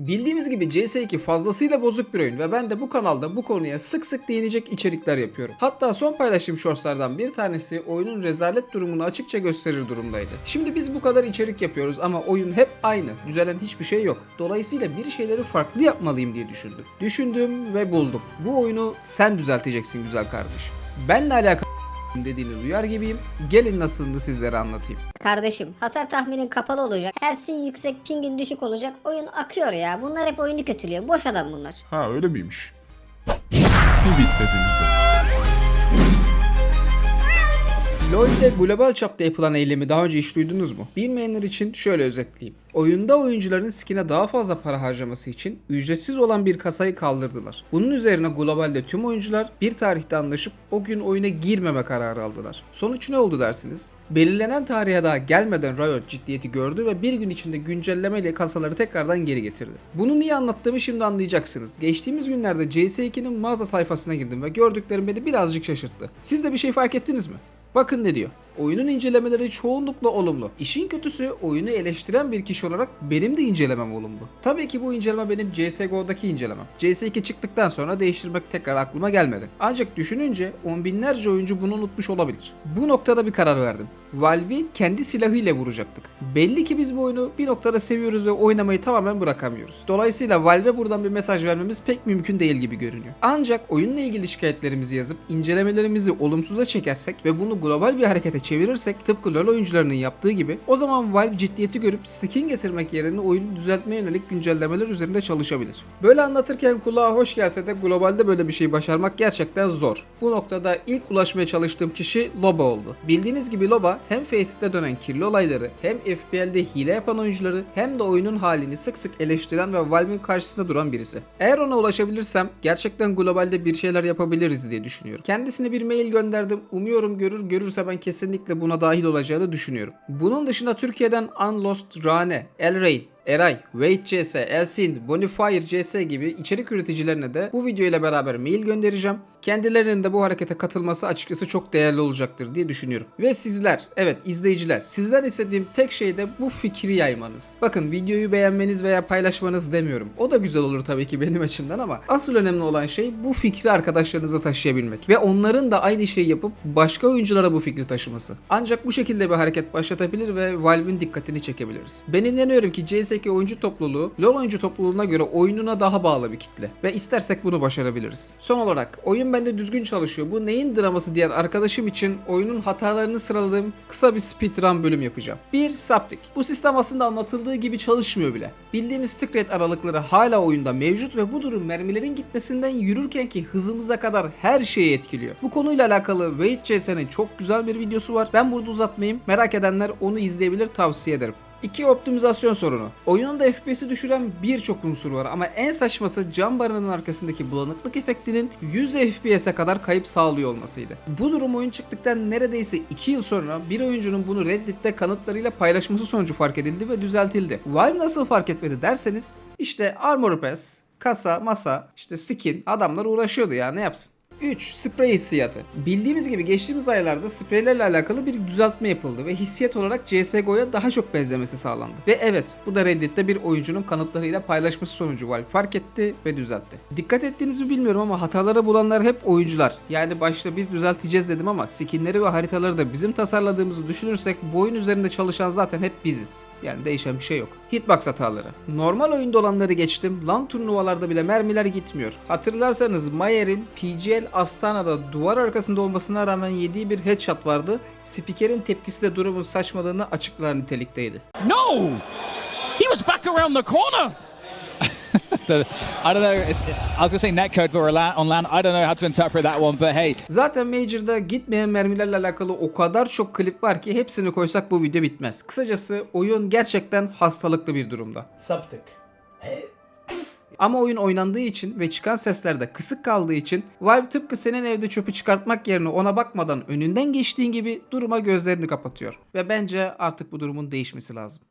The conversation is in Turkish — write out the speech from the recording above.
Bildiğimiz gibi CS2 fazlasıyla bozuk bir oyun ve ben de bu kanalda bu konuya sık sık değinecek içerikler yapıyorum. Hatta son paylaştığım shortslardan bir tanesi oyunun rezalet durumunu açıkça gösterir durumdaydı. Şimdi biz bu kadar içerik yapıyoruz ama oyun hep aynı. Düzelen hiçbir şey yok. Dolayısıyla bir şeyleri farklı yapmalıyım diye düşündüm. Düşündüm ve buldum. Bu oyunu sen düzelteceksin güzel kardeşim. Benle alakalı dediğini duyar gibiyim. Gelin nasılını sizlere anlatayım. Kardeşim hasar tahminin kapalı olacak. Ersin yüksek pingin düşük olacak. Oyun akıyor ya. Bunlar hep oyunu kötülüyor. Boş adam bunlar. Ha öyle miymiş? Bir bitmediniz. LoL'de global çapta yapılan eylemi daha önce hiç duydunuz mu? Bilmeyenler için şöyle özetleyeyim. Oyunda oyuncuların skin'e daha fazla para harcaması için ücretsiz olan bir kasayı kaldırdılar. Bunun üzerine globalde tüm oyuncular bir tarihte anlaşıp o gün oyuna girmeme kararı aldılar. Sonuç ne oldu dersiniz? Belirlenen tarihe daha gelmeden Riot ciddiyeti gördü ve bir gün içinde güncellemeyle kasaları tekrardan geri getirdi. Bunu niye anlattığımı şimdi anlayacaksınız. Geçtiğimiz günlerde CS2'nin mağaza sayfasına girdim ve gördüklerim beni birazcık şaşırttı. Siz de bir şey fark ettiniz mi? Bakın ne diyor. Oyunun incelemeleri çoğunlukla olumlu. İşin kötüsü oyunu eleştiren bir kişi olarak benim de incelemem olumlu. Tabii ki bu inceleme benim CSGO'daki incelemem. CS2 çıktıktan sonra değiştirmek tekrar aklıma gelmedi. Ancak düşününce on binlerce oyuncu bunu unutmuş olabilir. Bu noktada bir karar verdim. Valve'i kendi silahıyla vuracaktık. Belli ki biz bu oyunu bir noktada seviyoruz ve oynamayı tamamen bırakamıyoruz. Dolayısıyla Valve'e buradan bir mesaj vermemiz pek mümkün değil gibi görünüyor. Ancak oyunla ilgili şikayetlerimizi yazıp incelemelerimizi olumsuza çekersek ve bunu global bir harekete çevirirsek tıpkı LoL oyuncularının yaptığı gibi o zaman Valve ciddiyeti görüp skin getirmek yerine oyunu düzeltmeye yönelik güncellemeler üzerinde çalışabilir. Böyle anlatırken kulağa hoş gelse de globalde böyle bir şey başarmak gerçekten zor. Bu noktada ilk ulaşmaya çalıştığım kişi Loba oldu. Bildiğiniz gibi Loba hem Faceit'te dönen kirli olayları hem FPL'de hile yapan oyuncuları hem de oyunun halini sık sık eleştiren ve Valve'in karşısında duran birisi. Eğer ona ulaşabilirsem gerçekten globalde bir şeyler yapabiliriz diye düşünüyorum. Kendisine bir mail gönderdim. Umuyorum görür görürse ben kesinlikle buna dahil olacağını düşünüyorum. Bunun dışında Türkiye'den Unlost, Rane, Elrain, Eray, Wait CS, Elsin, Bonifier CS gibi içerik üreticilerine de bu video ile beraber mail göndereceğim. Kendilerinin de bu harekete katılması açıkçası çok değerli olacaktır diye düşünüyorum. Ve sizler, evet izleyiciler, sizden istediğim tek şey de bu fikri yaymanız. Bakın videoyu beğenmeniz veya paylaşmanız demiyorum. O da güzel olur tabii ki benim açımdan ama asıl önemli olan şey bu fikri arkadaşlarınıza taşıyabilmek. Ve onların da aynı şeyi yapıp başka oyunculara bu fikri taşıması. Ancak bu şekilde bir hareket başlatabilir ve Valve'in dikkatini çekebiliriz. Ben inanıyorum ki CS2 oyuncu topluluğu LoL oyuncu topluluğuna göre oyununa daha bağlı bir kitle. Ve istersek bunu başarabiliriz. Son olarak oyun bende düzgün çalışıyor. Bu neyin draması diyen arkadaşım için oyunun hatalarını sıraladığım kısa bir speedrun bölüm yapacağım. 1. Saptik. Bu sistem aslında anlatıldığı gibi çalışmıyor bile. Bildiğimiz tick rate aralıkları hala oyunda mevcut ve bu durum mermilerin gitmesinden yürürkenki hızımıza kadar her şeyi etkiliyor. Bu konuyla alakalı Wait CS'nin çok güzel bir videosu var. Ben burada uzatmayayım. Merak edenler onu izleyebilir tavsiye ederim. 2 optimizasyon sorunu. Oyunun FPS'i düşüren birçok unsur var ama en saçması cam barının arkasındaki bulanıklık efektinin 100 FPS'e kadar kayıp sağlıyor olmasıydı. Bu durum oyun çıktıktan neredeyse 2 yıl sonra bir oyuncunun bunu Reddit'te kanıtlarıyla paylaşması sonucu fark edildi ve düzeltildi. Valve nasıl fark etmedi derseniz işte Armor Pass, kasa, masa, işte skin adamlar uğraşıyordu ya ne yapsın. 3. Sprey hissiyatı. Bildiğimiz gibi geçtiğimiz aylarda spreylerle alakalı bir düzeltme yapıldı ve hissiyat olarak CSGO'ya daha çok benzemesi sağlandı. Ve evet bu da Reddit'te bir oyuncunun kanıtlarıyla paylaşması sonucu Valve fark etti ve düzeltti. Dikkat ettiğinizi mi bilmiyorum ama hatalara bulanlar hep oyuncular. Yani başta biz düzelteceğiz dedim ama skinleri ve haritaları da bizim tasarladığımızı düşünürsek bu oyun üzerinde çalışan zaten hep biziz. Yani değişen bir şey yok. Hitbox hataları. Normal oyunda olanları geçtim. LAN turnuvalarda bile mermiler gitmiyor. Hatırlarsanız Mayer'in PGL Astana'da duvar arkasında olmasına rağmen yediği bir headshot vardı. Spikerin tepkisi de durumun saçmalığını açıklar nitelikteydi. No! He was back around the corner! I don't know. It's, I was gonna say netcode, but we're la- on land. I don't know how to interpret that one, but hey, Zaten Major'da gitmeyen mermilerle alakalı o kadar çok klip var ki hepsini koysak bu video bitmez. Kısacası oyun gerçekten hastalıklı bir durumda. Saptık. Ama oyun oynandığı için ve çıkan sesler de kısık kaldığı için Valve tıpkı senin evde çöpü çıkartmak yerine ona bakmadan önünden geçtiğin gibi duruma gözlerini kapatıyor. Ve bence artık bu durumun değişmesi lazım.